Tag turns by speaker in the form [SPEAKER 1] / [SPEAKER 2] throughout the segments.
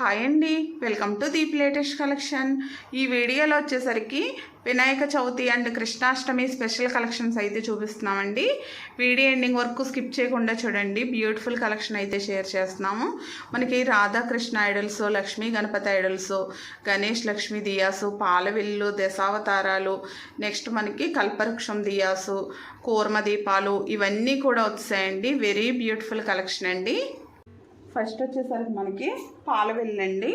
[SPEAKER 1] Hi అండి welcome to Deep latest collection ఈ వీడియోలో వచ్చేసరికి Vinayaka Chavithi and Krishnashtami special collections అయితే చూపిస్తున్నామండి. వీడియో ఎండింగ్ వరకు స్కిప్ చేయకుండా చూడండి బ్యూటిఫుల్ కలెక్షన్ అయితే షేర్ చేస్తున్నాము. మనకి రాధాకృష్ణ ఐడల్స్ లక్ష్మీ గణపతి ఐడల్స్ గణేష్ లక్ష్మి దియాసు పాలవిల్లు దశావతారాలు నెక్స్ట్ మనకి కల్పవృక్షం దియాసు కూర్మ దీపాలు ఇవన్నీ కూడా వచ్చాయండి. వెరీ బ్యూటిఫుల్ కలెక్షన్ అండి. ఫస్ట్ వచ్చేసరికి మనకి పాల వెళ్ళండి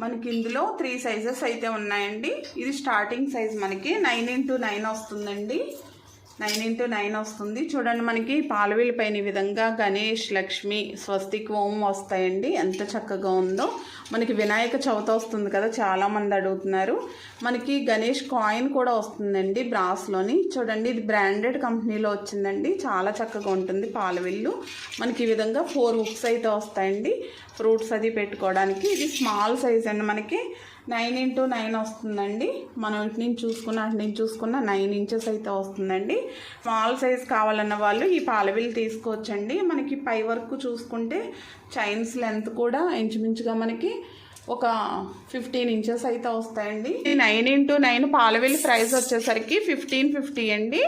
[SPEAKER 1] మనకి ఇందులో త్రీ సైజెస్ అయితే ఉన్నాయండి. ఇది స్టార్టింగ్ సైజ్ మనకి నైన్ ఇంటూ నైన్ వస్తుందండి. నైన్ ఇంటూ నైన్ వస్తుంది. చూడండి మనకి పాలవీలు పైన ఈ విధంగా గణేష్ లక్ష్మి స్వస్తిక్ ఓం వస్తాయండి. ఎంత చక్కగా ఉందో. మనకి వినాయక చవితి వస్తుంది కదా చాలామంది అడుగుతున్నారు. మనకి గణేష్ కాయిన్ కూడా వస్తుందండి బ్రాస్లోని. చూడండి ఇది బ్రాండెడ్ కంపెనీలో వచ్చిందండి. చాలా చక్కగా ఉంటుంది పాలవిల్లు మనకి ఈ విధంగా ఫోర్ బుక్స్ అయితే వస్తాయండి. ఫ్రూట్స్ అది పెట్టుకోవడానికి. ఇది స్మాల్ సైజ్ అండి మనకి. నైన్ ఇంటూ నైన్ వస్తుందండి. మనం ఇటు నుంచి చూసుకున్న అటు నుంచి చూసుకున్న నైన్ ఇంచెస్ అయితే వస్తుందండి. స్మాల్ సైజ్ కావాలన్న వాళ్ళు ఈ పాలవిల్లు తీసుకోవచ్చండి. మనకి పై వరకు చూసుకుంటే చైన్స్ లెంత్ కూడా ఇంచుమించుగా మనకి ఒక ఫిఫ్టీన్ ఇంచెస్ అయితే వస్తాయండి. ఈ నైన్ ఇంటూ నైన్ పాలవిల్లి ప్రైస్ వచ్చేసరికి ఫిఫ్టీన్ ఫిఫ్టీ అండి.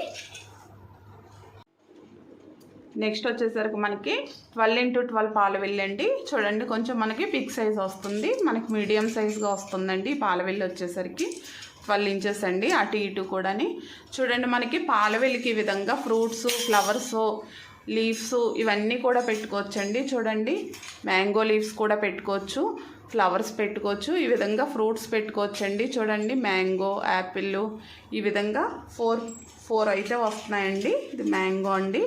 [SPEAKER 1] నెక్స్ట్ వచ్చేసరికి మనకి ట్వెల్వ్ ఇంటూ ట్వెల్వ్ పాల వెళ్ళండి చూడండి కొంచెం మనకి బిగ్ సైజ్ వస్తుంది. మనకి మీడియం సైజ్గా వస్తుందండి పాలవెల్లి వచ్చేసరికి. ట్వెల్వ్ ఇంచెస్ అండి అటు ఇటు కూడాని. చూడండి మనకి పాలవెల్లికి ఈ విధంగా ఫ్రూట్స్ ఫ్లవర్స్ లీవ్స్ ఇవన్నీ కూడా పెట్టుకోవచ్చండి. చూడండి మ్యాంగో లీవ్స్ కూడా పెట్టుకోవచ్చు. ఫ్లవర్స్ పెట్టుకోవచ్చు. ఈ విధంగా ఫ్రూట్స్ పెట్టుకోవచ్చండి. చూడండి మ్యాంగో యాపిల్ ఈ విధంగా ఫోర్ ఫోర్ అయితే వస్తున్నాయండి. ఇది మ్యాంగో అండి.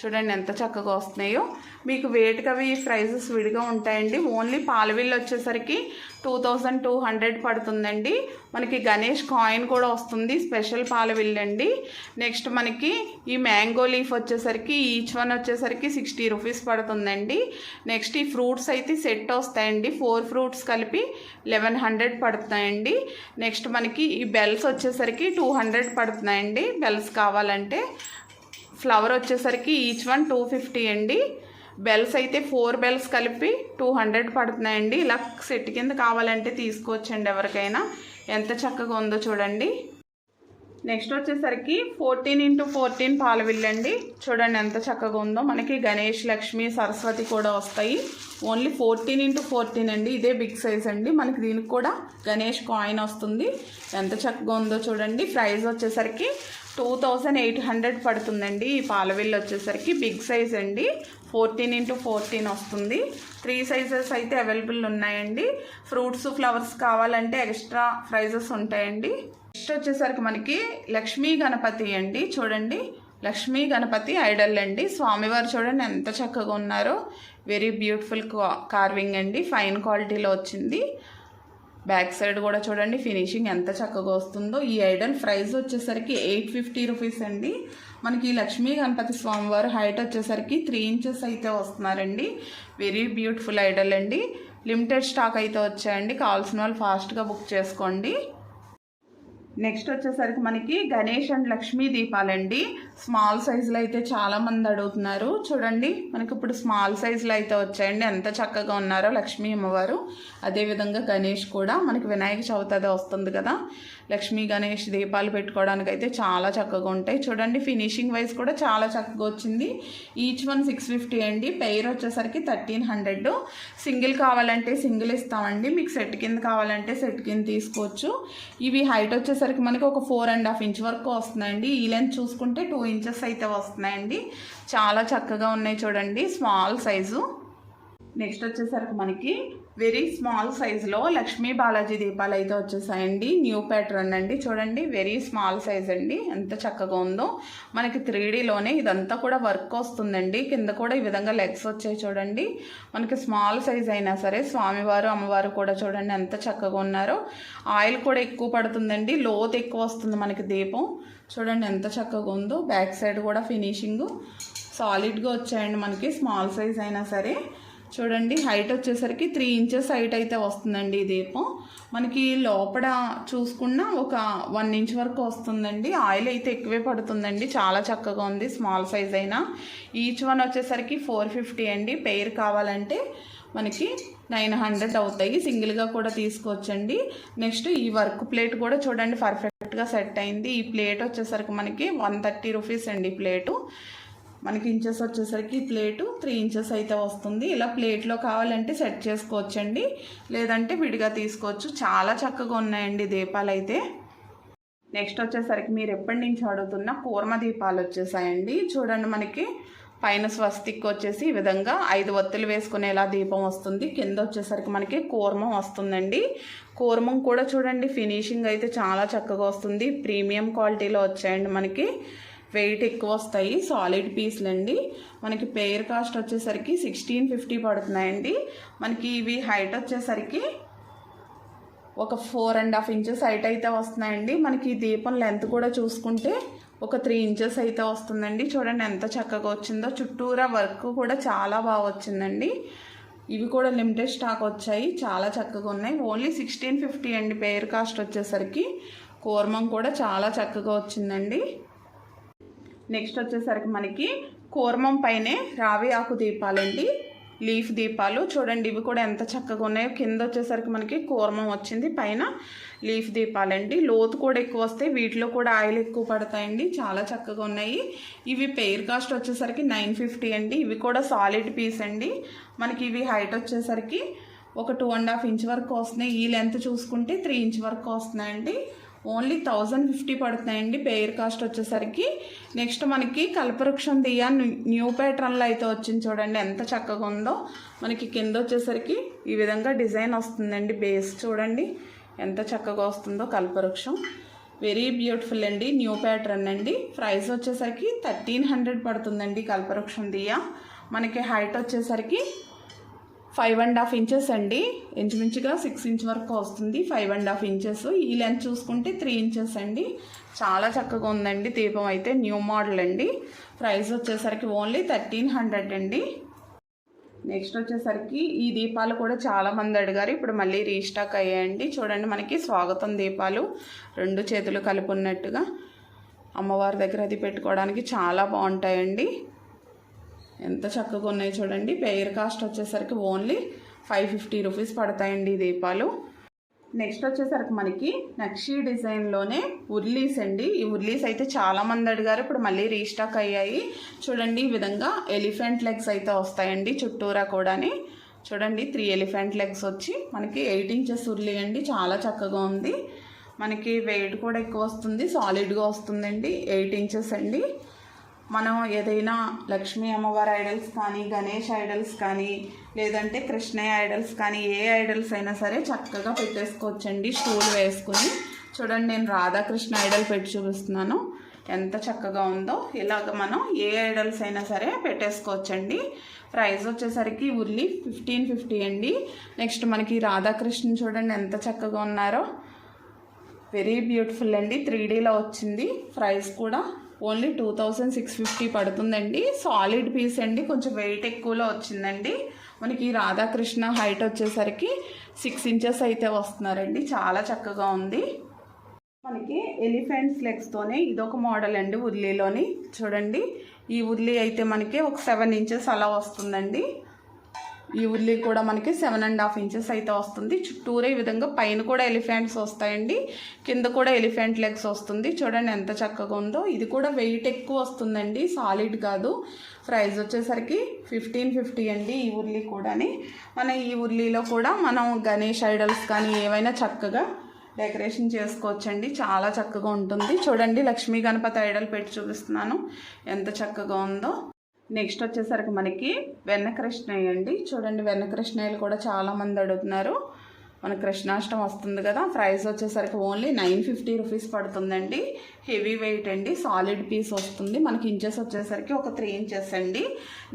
[SPEAKER 1] చూడండి ఎంత చక్కగా వస్తున్నాయో. మీకు వేటికి అవి ప్రైజెస్ విడిగా ఉంటాయండి. ఓన్లీ పాలవిల్లు వచ్చేసరికి టూ థౌజండ్ టూ హండ్రెడ్ పడుతుందండి. మనకి గణేష్ కాయిన్ కూడా వస్తుంది. స్పెషల్ పాలవిల్లు అండి నెక్స్ట్ మనకి ఈ మ్యాంగో లీఫ్ వచ్చేసరికి ఈచ్ వన్ వచ్చేసరికి సిక్స్టీ రూపీస్ పడుతుందండి. నెక్స్ట్ ఈ ఫ్రూట్స్ అయితే సెట్ వస్తాయండి. ఫోర్ ఫ్రూట్స్ కలిపి లెవెన్ హండ్రెడ్ పడుతున్నాయండి. నెక్స్ట్ మనకి ఈ బెల్స్ వచ్చేసరికి టూ హండ్రెడ్ పడుతున్నాయండి. బెల్స్ కావాలంటే ఫ్లవర్ వచ్చేసరికి ఈచ్ వన్ టూ ఫిఫ్టీ అండి. బెల్స్ అయితే ఫోర్ బెల్స్ కలిపి టూ హండ్రెడ్ పడుతున్నాయండి. ఇలా సెట్ కింద కావాలంటే తీసుకోవచ్చండి ఎవరికైనా. ఎంత చక్కగా ఉందో చూడండి. నెక్స్ట్ వచ్చేసరికి ఫోర్టీన్ ఇంటూ ఫోర్టీన్ పాలవిల్లండి చూడండి ఎంత చక్కగా ఉందో. మనకి గణేష్ లక్ష్మి సరస్వతి కూడా వస్తాయి. ఓన్లీ ఫోర్టీన్ ఇంటూ ఫోర్టీన్ అండి. ఇదే బిగ్ సైజ్ అండి. మనకి దీనికి కూడా గణేష్ కాయిన్ వస్తుంది. ఎంత చక్కగా ఉందో చూడండి. ప్రైస్ వచ్చేసరికి టూ థౌజండ్ ఎయిట్ హండ్రెడ్ పడుతుందండి. ఈ పాలవిల్లు వచ్చేసరికి బిగ్ సైజ్ అండి. ఫోర్టీన్ ఇంటూ ఫోర్టీన్ వస్తుంది. త్రీ సైజెస్ అయితే అవైలబుల్ ఉన్నాయండి. ఫ్రూట్స్ ఫ్లవర్స్ కావాలంటే ఎక్స్ట్రా ప్రైజెస్ ఉంటాయండి. నెక్స్ట్ వచ్చేసరికి మనకి లక్ష్మీ గణపతి అండి. చూడండి. లక్ష్మీ గణపతి ఐడల్ అండి. స్వామివారు చూడండి ఎంత చక్కగా ఉన్నారో. వెరీ బ్యూటిఫుల్ కార్వింగ్ అండి. ఫైన్ క్వాలిటీలో వచ్చింది. బ్యాక్ సైడ్ కూడా చూడండి ఫినిషింగ్ ఎంత చక్కగా వస్తుందో. ఈ ఐడల్ ప్రైస్ వచ్చేసరికి ఎయిట్ ఫిఫ్టీ రూపీస్ అండి. మనకి లక్ష్మీ గణపతి స్వామివారు హైట్ వచ్చేసరికి త్రీ ఇంచెస్ అయితే వస్తున్నారండి. వెరీ బ్యూటిఫుల్ ఐడల్ అండి. లిమిటెడ్ స్టాక్ అయితే వచ్చాయండి. కావాల్సిన వాళ్ళు ఫాస్ట్గా బుక్ చేసుకోండి. నెక్స్ట్ వచ్చేసరికి మనకి గణేష్ అండ్ లక్ష్మీ దీపాలండి. స్మాల్ సైజులో అయితే చాలామంది అడుగుతున్నారు. చూడండి మనకి ఇప్పుడు స్మాల్ సైజులో అయితే వచ్చాయండి. ఎంత చక్కగా ఉన్నారో లక్ష్మీ అమ్మవారు. అదేవిధంగా గణేష్ కూడా మనకి వినాయక చవితి అదే వస్తుంది కదా. లక్ష్మీ గణేష్ దీపాలు పెట్టుకోవడానికి అయితే చాలా చక్కగా ఉంటాయి. చూడండి ఫినిషింగ్ వైజ్ కూడా చాలా చక్కగా వచ్చింది. ఈచ్ వన్ సిక్స్ ఫిఫ్టీ అండి. పెయిర్ వచ్చేసరికి థర్టీన్ హండ్రెడ్ సింగిల్ కావాలంటే సింగిల్ ఇస్తామండి. మీకు సెట్ కింద కావాలంటే సెట్ కింద తీసుకోవచ్చు. ఇవి హైట్ వచ్చేసరికి మనకి ఒక ఫోర్ అండ్ హాఫ్ ఇంచ్ వరకు వస్తున్నాయండి ఈ లెంత్ చూసుకుంటే టూ ఇంచెస్ అయితే వస్తున్నాయండి చాలా చక్కగా ఉన్నాయి చూడండి స్మాల్ సైజు నెక్స్ట్ వచ్చేసరికి మనకి వెరీ స్మాల్ సైజులో లక్ష్మీ బాలాజీ దీపాలు అయితే వచ్చేసాయండి. న్యూ ప్యాటర్న్ అండి. చూడండి వెరీ స్మాల్ సైజ్ అండి. ఎంత చక్కగా ఉందో. మనకి త్రీ డీలోనే ఇదంతా కూడా వర్క్ వస్తుందండి. కింద కూడా ఈ విధంగా లెగ్స్ వచ్చాయి చూడండి. మనకి స్మాల్ సైజ్ అయినా సరే స్వామివారు అమ్మవారు కూడా చూడండి ఎంత చక్కగా ఉన్నారో. ఆయిల్ కూడా ఎక్కువ పడుతుందండి. లోత్ ఎక్కువ వస్తుంది మనకి దీపం. చూడండి ఎంత చక్కగా ఉందో. బ్యాక్ సైడ్ కూడా ఫినిషింగ్. సాలిడ్గా వచ్చాయండి మనకి. స్మాల్ సైజ్ అయినా సరే. చూడండి హైట్ వచ్చేసరికి త్రీ ఇంచెస్ హైట్ అయితే వస్తుందండి ఈ దీపం. మనకి లోపల చూసుకున్న ఒక వన్ ఇంచ్ వరకు వస్తుందండి. ఆయిల్ అయితే ఎక్కువే పడుతుందండి. చాలా చక్కగా ఉంది స్మాల్ సైజ్ అయినా. ఈచ్ వన్ వచ్చేసరికి ఫోర్ ఫిఫ్టీ అండి. పెయిర్ కావాలంటే మనకి నైన్ హండ్రెడ్ అవుతాయి. సింగిల్గా కూడా తీసుకోవచ్చండి. నెక్స్ట్ ఈ వర్క్ ప్లేట్ కూడా చూడండి పర్ఫెక్ట్గా సెట్ అయింది. ఈ ప్లేట్ వచ్చేసరికి మనకి వన్ థర్టీ రూపీస్ అండి ప్లేటు మనకి ఇంచెస్ వచ్చేసరికి ప్లేటు త్రీ ఇంచెస్ అయితే వస్తుంది. ఇలా ప్లేట్లో కావాలంటే సెట్ చేసుకోవచ్చండి. లేదంటే విడిగా తీసుకోవచ్చు. చాలా చక్కగా ఉన్నాయండి దీపాలు అయితే నెక్స్ట్ వచ్చేసరికి మీరు ఎప్పటి నుంచి అడుగుతున్న కూర్మ దీపాలు వచ్చేసాయండి. చూడండి మనకి పైన స్వస్తిక్ వచ్చేసి ఈ విధంగా ఐదు ఒత్తులు వేసుకునేలా దీపం వస్తుంది. కింద వచ్చేసరికి మనకి కూర్మం వస్తుందండి. కూర్మం కూడా చూడండి ఫినిషింగ్ అయితే చాలా చక్కగా వస్తుంది. ప్రీమియం క్వాలిటీలో వచ్చాయండి మనకి. వెయిట్ ఎక్కువ వస్తాయి. సాలిడ్ పీస్లు అండి మనకి పేర్ కాస్ట్ వచ్చేసరికి సిక్స్టీన్ ఫిఫ్టీ పడుతున్నాయండి. మనకి ఇవి హైట్ వచ్చేసరికి ఒక four and half inches height అయితే వస్తున్నాయండి. మనకి దీపం లెంత్ కూడా చూసుకుంటే ఒక త్రీ ఇంచెస్ అయితే వస్తుందండి. చూడండి ఎంత చక్కగా వచ్చిందో. చుట్టూరా వర్క్ కూడా చాలా బాగా వచ్చిందండి. ఇవి కూడా లిమిటెడ్ స్టాక్ వచ్చాయి. చాలా చక్కగా ఉన్నాయి. ఓన్లీ సిక్స్టీన్ ఫిఫ్టీ అండి పేర్ కాస్ట్ వచ్చేసరికి. కూర్మం కూడా చాలా చక్కగా వచ్చిందండి. నెక్స్ట్ వచ్చేసరికి మనకి కూర్మం పైనే రావి ఆకు దీపాలండి. లీఫ్ దీపాలు. చూడండి ఇవి కూడా ఎంత చక్కగా ఉన్నాయో. కింద వచ్చేసరికి మనకి కూర్మం వచ్చింది. పైన లీఫ్ దీపాలండి. లోతు కూడా ఎక్కువ వస్తాయి. వీటిలో కూడా ఆయిల్ ఎక్కువ పడతాయండి. చాలా చక్కగా ఉన్నాయి. ఇవి పెయిర్ కాస్ట్ వచ్చేసరికి నైన్ ఫిఫ్టీ అండి. ఇవి కూడా సాలిడ్ పీస్ అండి. మనకి ఇవి హైట్ వచ్చేసరికి ఒక టూ అండ్ హాఫ్ ఇంచ్ వరకు వస్తున్నాయి. ఈ లెంత్ చూసుకుంటే త్రీ ఇంచ్ వరకు వస్తున్నాయండి. ఓన్లీ థౌజండ్ ఫిఫ్టీ పడుతున్నాయండి పేర్ కాస్ట్ వచ్చేసరికి. నెక్స్ట్ మనకి కల్పవృక్షం దియా న్యూ ప్యాటర్న్లో అయితే వచ్చింది చూడండి ఎంత చక్కగా ఉందో. మనకి కింద వచ్చేసరికి ఈ విధంగా డిజైన్ వస్తుందండి బేస్ చూడండి ఎంత చక్కగా వస్తుందో కల్పవృక్షం. వెరీ బ్యూటిఫుల్ అండి న్యూ ప్యాటర్న్ అండి. ప్రైస్ వచ్చేసరికి థర్టీన్ హండ్రెడ్ పడుతుందండి కల్పవృక్షం దియా. మనకి హైట్ వచ్చేసరికి ఫైవ్ అండ్ హాఫ్ ఇంచెస్ అండి. ఇంచుమించుగా సిక్స్ ఇంచ్ వరకు వస్తుంది. ఫైవ్ అండ్ హాఫ్ ఇంచెస్ ఈ లెంత్ చూసుకుంటే త్రీ ఇంచెస్ అండి. చాలా చక్కగా ఉందండి దీపం అయితే. న్యూ మోడల్ అండి. ప్రైస్ వచ్చేసరికి ఓన్లీ థర్టీన్ హండ్రెడ్ అండి. నెక్స్ట్ వచ్చేసరికి ఈ దీపాలు కూడా చాలా మంది అడిగారు. ఇప్పుడు మళ్ళీ రీస్టాక్ అయ్యాయండి. చూడండి మనకి స్వాగతం దీపాలు. రెండు చేతులు కలుపున్నట్టుగా. అమ్మవారి దగ్గర అది పెట్టుకోవడానికి చాలా బాగుంటాయండి. ఎంత చక్కగా ఉన్నాయి చూడండి. పెయిర్ కాస్ట్ వచ్చేసరికి ఓన్లీ ఫైవ్ ఫిఫ్టీ రూపీస్ పడతాయండి ఈ దీపాలు. నెక్స్ట్ వచ్చేసరికి మనకి నక్షీ డిజైన్లోనే ఉర్లీస్ అండి. ఈ ఉర్లీస్ అయితే చాలా మంది అడిగారు. ఇప్పుడు మళ్ళీ రీస్టాక్ అయ్యాయి. చూడండి ఈ విధంగా ఎలిఫెంట్ లెగ్స్ అయితే వస్తాయండి చుట్టూరా కూడాని. చూడండి త్రీ ఎలిఫెంట్ లెగ్స్ వచ్చి మనకి ఎయిట్ ఇంచెస్ ఉర్లీ అండి. చాలా చక్కగా ఉంది. మనకి వెయిట్ కూడా ఎక్కువ వస్తుంది. సాలిడ్గా వస్తుందండి. ఎయిట్ ఇంచెస్ అండి. మనం ఏదైనా లక్ష్మీ అమ్మవారి ఐడల్స్ కానీ గణేష్ ఐడల్స్ కానీ లేదంటే కృష్ణయ్య ఐడల్స్ కానీ ఏ ఐడల్స్ అయినా సరే చక్కగా పెట్టేసుకోవచ్చండి. స్టూల్ వేసుకుని. చూడండి నేను రాధాకృష్ణ ఐడల్ పెట్టి చూపిస్తున్నాను. ఎంత చక్కగా ఉందో. ఇలాగ మనం ఏ ఐడల్స్ అయినా సరే పెట్టేసుకోవచ్చండి. ప్రైస్ వచ్చేసరికి ఉల్లి ఫిఫ్టీన్ ఫిఫ్టీ అండి. నెక్స్ట్ మనకి రాధాకృష్ణ చూడండి ఎంత చక్కగా ఉన్నారో. వెరీ బ్యూటిఫుల్ అండి. త్రీ డీలో వచ్చింది. ప్రైస్ కూడా only two thousand six fifty పడుతుందండి. సాలిడ్ పీస్ అండి. కొంచెం వెయిట్ ఎక్కువలో వచ్చిందండి. మనకి రాధాకృష్ణ హైట్ వచ్చేసరికి సిక్స్ ఇంచెస్ అయితే వస్తున్నారండి. చాలా చక్కగా ఉంది. మనకి ఎలిఫెంట్స్ లెగ్స్తోనే ఇదొక మోడల్ అండి ఉర్లీలోని. చూడండి. ఈ ఉర్లీ అయితే మనకి ఒక సెవెన్ ఇంచెస్ అలా వస్తుందండి. ఈ ఉల్లి కూడా మనకి సెవెన్ అండ్ హాఫ్ ఇంచెస్ అయితే వస్తుంది. చుట్టూరే ఈ విధంగా పైన కూడా ఎలిఫెంట్స్ వస్తాయండి. కింద కూడా ఎలిఫెంట్ లెగ్స్ వస్తుంది. చూడండి ఎంత చక్కగా ఉందో. ఇది కూడా వెయిట్ ఎక్కువ వస్తుందండి. సాలిడ్ కాదు. ప్రైస్ వచ్చేసరికి ఫిఫ్టీన్ ఫిఫ్టీ అండి ఈ ఉల్లి కూడాని. మన ఈ ఉల్లిలో కూడా మనం గణేష్ ఐడల్స్ కానీ ఏవైనా చక్కగా డెకరేషన్ చేసుకోవచ్చండి. చాలా చక్కగా ఉంటుంది. చూడండి లక్ష్మీ గణపతి ఐడల్ పెట్టి చూపిస్తున్నాను. ఎంత చక్కగా ఉందో. నెక్స్ట్ వచ్చేసరికి మనకి వెన్న కృష్ణయ్య అండి చూడండి వెన్న కృష్ణయ్యలు కూడా చాలామంది అడుగుతున్నారు. మన కృష్ణాష్టం వస్తుంది కదా ప్రైస్ వచ్చేసరికి ఓన్లీ నైన్ ఫిఫ్టీ రూపీస్ పడుతుందండి. హెవీ వెయిట్ అండి సాలిడ్ పీస్ వస్తుంది. మనకి ఇంచెస్ వచ్చేసరికి ఒక త్రీ ఇంచెస్ అండి.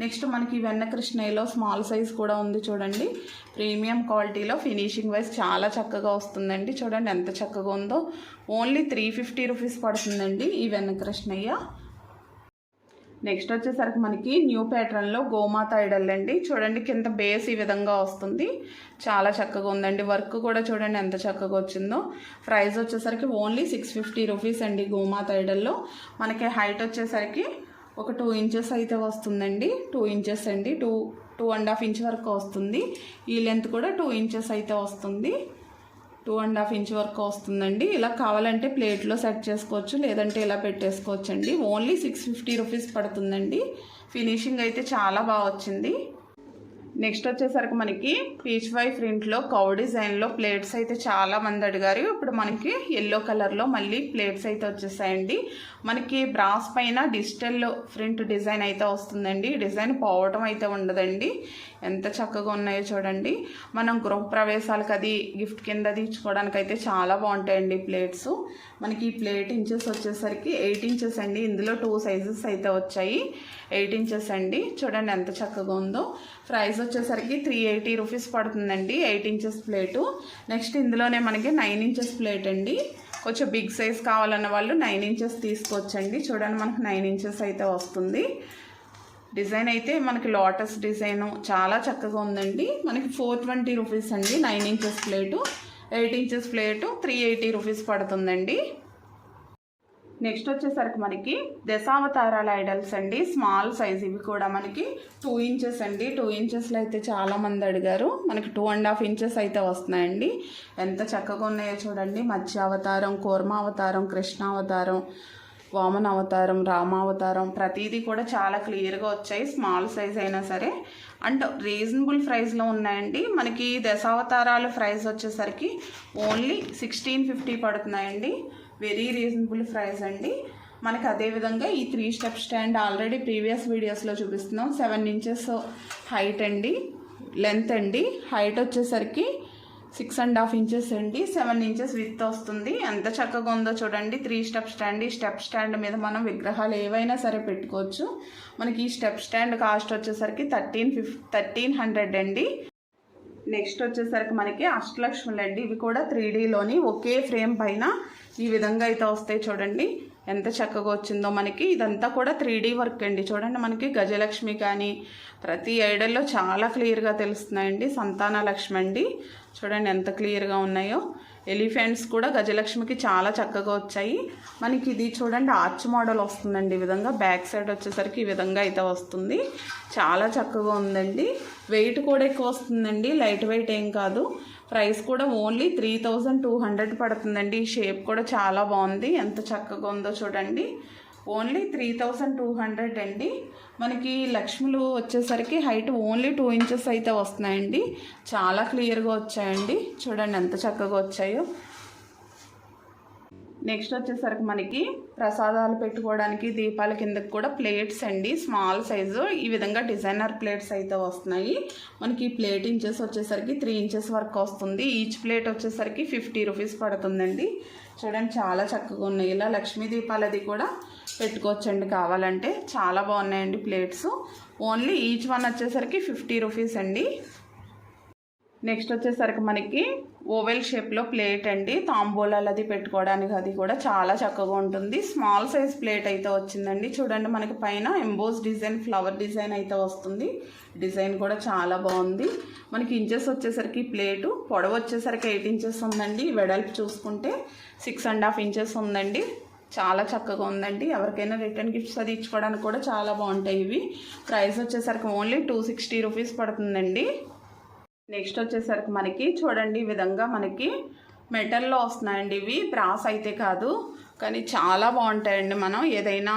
[SPEAKER 1] నెక్స్ట్ మనకి వెన్న కృష్ణయ్యలో స్మాల్ సైజ్ కూడా ఉంది చూడండి. ప్రీమియం క్వాలిటీలో ఫినిషింగ్ వైజ్ చాలా చక్కగా వస్తుందండి. చూడండి ఎంత చక్కగా ఉందో. ఓన్లీ త్రీ ఫిఫ్టీ రూపీస్ పడుతుందండి ఈ వెన్న కృష్ణయ్య నెక్స్ట్ వచ్చేసరికి మనకి న్యూ ప్యాటర్న్లో గోమాత ఐడల్ అండి. చూడండి కింద బేస్ ఈ విధంగా వస్తుంది. చాలా చక్కగా ఉందండి. వర్క్ కూడా చూడండి ఎంత చక్కగా వచ్చిందో. ప్రైస్ వచ్చేసరికి ఓన్లీ సిక్స్ ఫిఫ్టీ రూపీస్ అండి గోమాత ఐడల్లో మనకి హైట్ వచ్చేసరికి ఒక టూ ఇంచెస్ అయితే వస్తుందండి. టూ ఇంచెస్ అండి. Two two and half inch వరకు వస్తుంది. ఈ లెంత్ కూడా టూ ఇంచెస్ అయితే వస్తుంది. టూ అండ్ హాఫ్ ఇంచ్ వరకు వస్తుందండి. ఇలా కావాలంటే ప్లేట్లో సెట్ చేసుకోవచ్చు లేదంటే ఇలా పెట్టేసుకోవచ్చు అండి ఓన్లీ సిక్స్ ఫిఫ్టీ రూపీస్ పడుతుందండి. ఫినిషింగ్ అయితే చాలా బాగా వచ్చింది. నెక్స్ట్ వచ్చేసరికి మనకి పీచ్ వై ప్రింట్లో కౌ డిజైన్లో ప్లేట్స్ అయితే చాలా మంది అడిగారు. ఇప్పుడు మనకి ఎల్లో కలర్లో మళ్ళీ ప్లేట్స్ అయితే వచ్చేసాయండి. మనకి బ్రాస్ పైన డిజిటల్ ప్రింట్ డిజైన్ అయితే వస్తుందండి. డిజైన్ పోవటం అయితే ఉండదండి. ఎంత చక్కగా ఉన్నాయో చూడండి. మనం గృహ ప్రవేశాలకు అది గిఫ్ట్ కింద తీర్చుకోవడానికి అయితే చాలా బాగుంటాయండి ప్లేట్స్. మనకి ఈ ప్లేట్ ఇంచెస్ వచ్చేసరికి ఎయిట్ ఇంచెస్ అండి. ఇందులో టూ సైజెస్ అయితే వచ్చాయి. ఎయిట్ ఇంచెస్ అండి. చూడండి ఎంత చక్కగా ఉందో. ప్రైస్ వచ్చేసరికి త్రీ ఎయిటీ రూపీస్ పడుతుందండి ఎయిట్ ఇంచెస్ ప్లేటు. నెక్స్ట్ ఇందులోనే మనకి నైన్ ఇంచెస్ ప్లేట్ అండి. కొంచెం బిగ్ సైజ్ కావాలన్న వాళ్ళు నైన్ ఇంచెస్ తీసుకోవచ్చండి. చూడండి మనకు నైన్ ఇంచెస్ అయితే వస్తుంది. డిజైన్ అయితే మనకి లోటస్ డిజైన్ చాలా చక్కగా ఉందండి. మనకి ఫోర్ ట్వంటీ రూపీస్ అండి. Nine inches plate eight inches plate three eighty rupees పడుతుందండి. నెక్స్ట్ వచ్చేసరికి మనకి దశావతారాల ఐడల్స్ అండి. స్మాల్ సైజ్ ఇవి కూడా మనకి టూ ఇంచెస్ అండి. టూ ఇంచెస్లో అయితే చాలా మంది అడిగారు. మనకి టూ అండ్ హాఫ్ ఇంచెస్ అయితే వస్తున్నాయండి. ఎంత చక్కగా ఉన్నాయో చూడండి. మత్స్య అవతారం కూర్మ అవతారం కృష్ణ అవతారం వామన అవతారం రామావతారం ప్రతిదీ కూడా చాలా క్లియర్గా వచ్చాయి స్మాల్ సైజ్ అయినా సరే. అండ్ రీజనబుల్ ప్రైస్లో ఉన్నాయండి. మనకి దశావతారాల ప్రైస్ వచ్చేసరికి ఓన్లీ సిక్స్టీన్ ఫిఫ్టీ పడుతున్నాయండి. వెరీ రీజనబుల్ ప్రైస్ అండి. మనకి అదేవిధంగా ఈ three step stand already previous వీడియోస్లో చూపిస్తున్నాం. సెవెన్ ఇంచెస్ హైట్ అండి లెంత్ అండి. హైట్ వచ్చేసరికి సిక్స్ అండ్ హాఫ్ ఇంచెస్ అండి సెవెన్ ఇంచెస్ విత్ వస్తుంది. ఎంత చక్కగా ఉందో చూడండి. త్రీ స్టెప్ స్టాండ్ ఈ స్టెప్ స్టాండ్ మీద మనం విగ్రహాలు ఏవైనా సరే పెట్టుకోవచ్చు. మనకి ఈ స్టెప్ స్టాండ్ కాస్ట్ వచ్చేసరికి థర్టీన్ ఫిఫ్ థర్టీన్ హండ్రెడ్ అండి. నెక్స్ట్ వచ్చేసరికి మనకి అష్టలక్ష్ములు అండి ఇవి కూడా త్రీ డీలోని ఒకే ఫ్రేమ్ పైన ఈ విధంగా అయితే వస్తాయి చూడండి. ఎంత చక్కగా వచ్చిందో మనకి. ఇదంతా కూడా త్రీ డీ వర్క్ అండి. చూడండి మనకి గజలక్ష్మి కానీ ప్రతి ఐడల్లో చాలా క్లియర్గా తెలుస్తున్నాయండి. సంతాన లక్ష్మి అండి. చూడండి ఎంత క్లియర్గా ఉన్నాయో. ఎలిఫెంట్స్ కూడా గజలక్ష్మికి చాలా చక్కగా వచ్చాయి. మనకి ఇది చూడండి ఆర్చ్ మోడల్ వస్తుందండి ఈ విధంగా. బ్యాక్ సైడ్ వచ్చేసరికి ఈ విధంగా అయితే వస్తుంది. చాలా చక్కగా ఉందండి. వెయిట్ కూడా ఎక్కువ వస్తుందండి. లైట్ వెయిట్ ఏం కాదు. ప్రైస్ కూడా only three thousand two hundred పడుతుందండి. ఈ షేప్ కూడా చాలా బాగుంది. ఎంత చక్కగా ఉందో చూడండి. Only three thousand two hundred అండి. మనకి లక్ష్ములు వచ్చేసరికి హైట్ ఓన్లీ టూ ఇంచెస్ అయితే వస్తున్నాయండి. చాలా క్లియర్గా వచ్చాయండి. చూడండి ఎంత చక్కగా వచ్చాయో. నెక్స్ట్ వచ్చేసరికి మనకి ప్రసాదాలు పెట్టుకోవడానికి దీపాల కిందకి కూడా ప్లేట్స్ అండి. స్మాల్ సైజు ఈ విధంగా డిజైనర్ ప్లేట్స్ అయితే వస్తున్నాయి. మనకి ప్లేట్ ఇంచెస్ వచ్చేసరికి త్రీ ఇంచెస్ వరకు వస్తుంది. ఈచ్ ప్లేట్ వచ్చేసరికి ఫిఫ్టీ రూపీస్ పడుతుందండి. చూడండి చాలా చక్కగా ఉన్నాయి. ఇలా లక్ష్మీ దీపాలది కూడా పెట్టుకోవచ్చండి కావాలంటే. చాలా బాగున్నాయండి ప్లేట్స్ ఓన్లీ ఈచ్ వన్ వచ్చేసరికి ఫిఫ్టీ రూపీస్ అండి. నెక్స్ట్ వచ్చేసరికి మనకి ఓవెల్ షేప్లో ప్లేట్ అండి. తాంబూలాలు అది పెట్టుకోవడానికి అది కూడా చాలా చక్కగా ఉంటుంది. స్మాల్ సైజ్ ప్లేట్ అయితే వచ్చిందండి. చూడండి మనకి పైన ఎంబోస్ డిజైన్ ఫ్లవర్ డిజైన్ అయితే వస్తుంది. డిజైన్ కూడా చాలా బాగుంది. మనకి ఇంచెస్ వచ్చేసరికి ప్లేటు పొడవు వచ్చేసరికి ఎయిట్ ఇంచెస్ ఉందండి. వెడల్పు చూసుకుంటే సిక్స్ అండ్ హాఫ్ ఇంచెస్ ఉందండి. చాలా చక్కగా ఉందండి. ఎవరికైనా రిటర్న్ గిఫ్ట్స్ అది ఇచ్చుకోవడానికి కూడా చాలా బాగుంటాయి ఇవి. ప్రైస్ వచ్చేసరికి ఓన్లీ టూ సిక్స్టీ రూపీస్ పడుతుందండి. నెక్స్ట్ వచ్చేసరికి మనకి చూడండి ఈ విధంగా మనకి మెటల్లో వస్తున్నాయండి ఇవి. బ్రాస్ అయితే కాదు కానీ చాలా బాగుంటాయండి. మనం ఏదైనా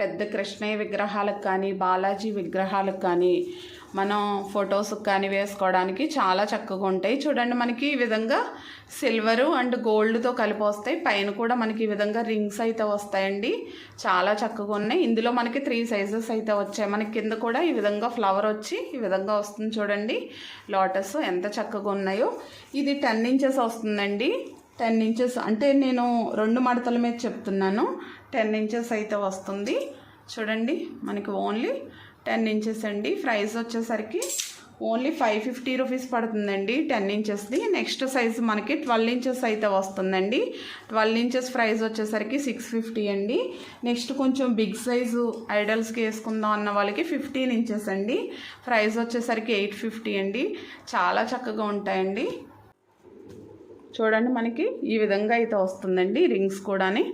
[SPEAKER 1] పెద్ద కృష్ణయ్య విగ్రహాలకు కానీ బాలాజీ విగ్రహాలకు కానీ మనం ఫొటోస్ కానీ వేసుకోవడానికి చాలా చక్కగా ఉంటాయి. చూడండి మనకి ఈ విధంగా సిల్వరు అండ్ గోల్డ్తో కలిపి వస్తాయి. పైన కూడా మనకి ఈ విధంగా రింగ్స్ అయితే వస్తాయండి. చాలా చక్కగా ఉన్నాయి. ఇందులో మనకి త్రీ సైజెస్ అయితే వచ్చాయి. మనకి కింద కూడా ఈ విధంగా ఫ్లవర్ వచ్చి ఈ విధంగా వస్తుంది చూడండి. లోటస్ ఎంత చక్కగా ఉన్నాయో. ఇది టెన్ ఇంచెస్ వస్తుందండి. టెన్ ఇంచెస్ అంటే నేను రెండు మడతల మీద చెప్తున్నాను. టెన్ ఇంచెస్ అయితే వస్తుంది. చూడండి మనకి ఓన్లీ టెన్ ఇంచెస్ అండి. ప్రైస్ వచ్చేసరికి ఓన్లీ ఫైవ్ ఫిఫ్టీ రూపీస్ పడుతుందండి టెన్ ఇంచెస్ది నెక్స్ట్ సైజ్ మనకి ట్వెల్వ్ ఇంచెస్ అయితే వస్తుందండి. ట్వెల్వ్ ఇంచెస్ ప్రైస్ వచ్చేసరికి సిక్స్ ఫిఫ్టీ అండి. నెక్స్ట్ కొంచెం బిగ్ సైజు ఐడల్స్కి వేసుకుందాం అన్న వాళ్ళకి ఫిఫ్టీన్ ఇంచెస్ అండి. ప్రైస్ వచ్చేసరికి ఎయిట్ ఫిఫ్టీ అండి. చాలా చక్కగా ఉంటాయండి. చూడండి మనకి ఈ విధంగా అయితే వస్తుందండి. రింగ్స్ కూడాని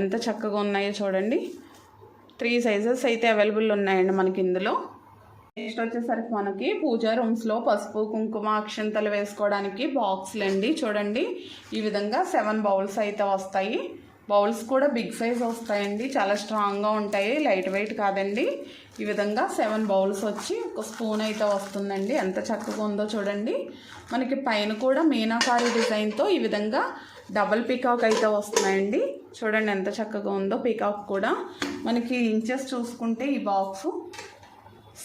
[SPEAKER 1] ఎంత చక్కగా ఉన్నాయో చూడండి. త్రీ సైజెస్ అయితే అవైలబుల్ ఉన్నాయండి మనకి ఇందులో. నెక్స్ట్ వచ్చేసరికి మనకి పూజా రూమ్స్లో పసుపు కుంకుమ అక్షంతలు వేసుకోవడానికి బాక్స్లు అండి. చూడండి ఈ విధంగా సెవెన్ బౌల్స్ అయితే వస్తాయి. బౌల్స్ కూడా బిగ్ సైజ్ వస్తాయండి. చాలా స్ట్రాంగ్గా ఉంటాయి. లైట్ వెయిట్ కాదండి. ఈ విధంగా సెవెన్ బౌల్స్ వచ్చి ఒక స్పూన్ అయితే వస్తుందండి. ఎంత చక్కగా ఉందో చూడండి. మనకి పైన కూడా మీనాకారి డిజైన్తో ఈ విధంగా డబల్ పీకాక్ అయితే వస్తున్నాయండి. చూడండి ఎంత చక్కగా ఉందో పీకాక్ కూడా. మనకి ఇంచెస్ చూసుకుంటే ఈ బాక్సు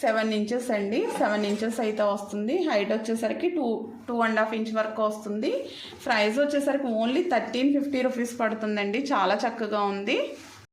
[SPEAKER 1] సెవెన్ ఇంచెస్ అండి. సెవెన్ ఇంచెస్ అయితే వస్తుంది. హైట్ వచ్చేసరికి two two and half inch వరకు వస్తుంది. ప్రైస్ వచ్చేసరికి ఓన్లీ థర్టీన్ ఫిఫ్టీ రూపీస్ పడుతుందండి. చాలా చక్కగా ఉంది.